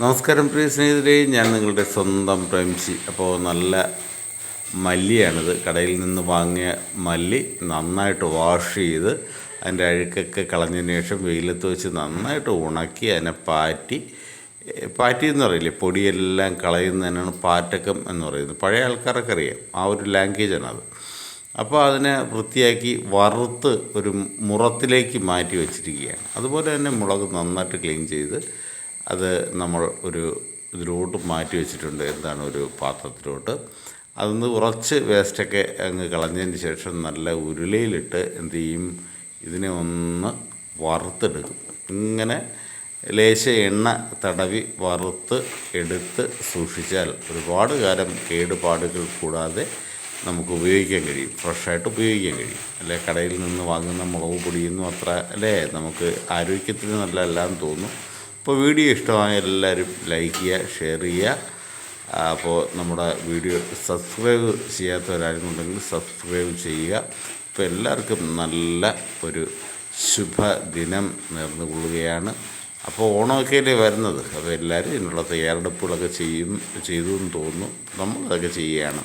നമസ്കാരം പ്രിയ സ്നേഹിതരെ. ഞാൻ നിങ്ങളുടെ സ്വന്തം പ്രേംശി അപ്പോൾ നല്ല മല്ലിയാണിത്. കടയിൽ നിന്ന് വാങ്ങിയ മല്ലി നന്നായിട്ട് വാഷ് ചെയ്ത് അതിന്റെ അഴുക്കൊക്കെ കളഞ്ഞതിന് ശേഷം വെയിലത്ത് വെച്ച് നന്നായിട്ട് ഉണക്കി അതിനെ പാറ്റി പാറ്റി എന്ന് പറയില്ലേ? പൊടിയെല്ലാം കളയുന്നതിനാണ് പാറ്റക്കം എന്ന് പറയുന്നത്. പഴയ ആൾക്കാരൊക്കെ അറിയാം. ആ ഒരു ലാംഗ്വേജാണ് അത് അപ്പോൾ അതിനെ വൃത്തിയാക്കി വറുത്ത് ഒരു മുറത്തിലേക്ക് മാറ്റി വെച്ചിരിക്കുകയാണ്. അതുപോലെ തന്നെ മുളക് നന്നായിട്ട് ക്ലീൻ ചെയ്ത് അത് നമ്മൾ ഒരു ഇതിലോട്ട് മാറ്റി വെച്ചിട്ടുണ്ട്. എന്താണ് ഒരു പാത്രത്തിലോട്ട്. അതൊന്ന് ഉറച്ച് വേസ്റ്റൊക്കെ അങ്ങ് കളഞ്ഞതിന് ശേഷം നല്ല ഉരുളയിലിട്ട് എന്ത് ചെയ്യും? ഇതിനെ ഒന്ന് വറുത്തെടുക്കും. ഇങ്ങനെ ലേശ എണ്ണ തടവി വറുത്ത് എടുത്ത് സൂക്ഷിച്ചാൽ ഒരുപാട് കാലം കേടുപാടുകൾ കൂടാതെ നമുക്ക് ഉപയോഗിക്കാൻ കഴിയും. ഫ്രഷായിട്ട് ഉപയോഗിക്കാൻ കഴിയും. അല്ലെ? കടയിൽ നിന്ന് വാങ്ങുന്ന മുളക് പൊടിയൊന്നും അത്ര അല്ലേ? നമുക്ക് ആരോഗ്യത്തിന് നല്ലതല്ല എന്ന് തോന്നും. അപ്പോൾ വീഡിയോ ഇഷ്ടമായ എല്ലാവരും ലൈക്ക് ചെയ്യുക ഷെയർ ചെയ്യുക. അപ്പോൾ നമ്മുടെ വീഡിയോ സബ്സ്ക്രൈബ് ചെയ്യാത്തവരായിരുന്നുണ്ടെങ്കിൽ സബ്സ്ക്രൈബ് ചെയ്യുക. അപ്പോൾ എല്ലാവർക്കും നല്ല ഒരു ശുഭദിനം നേർന്നുകൊള്ളുകയാണ് അപ്പോൾ ഓണമൊക്കെയല്ലേ വരുന്നത്. അപ്പോൾ എല്ലാവരും ഇതിനുള്ള തയ്യാറെടുപ്പുകളൊക്കെ ചെയ്യും ചെയ്തു എന്ന് തോന്നുന്നു. നമ്മളതൊക്കെ ചെയ്യുകയാണ്.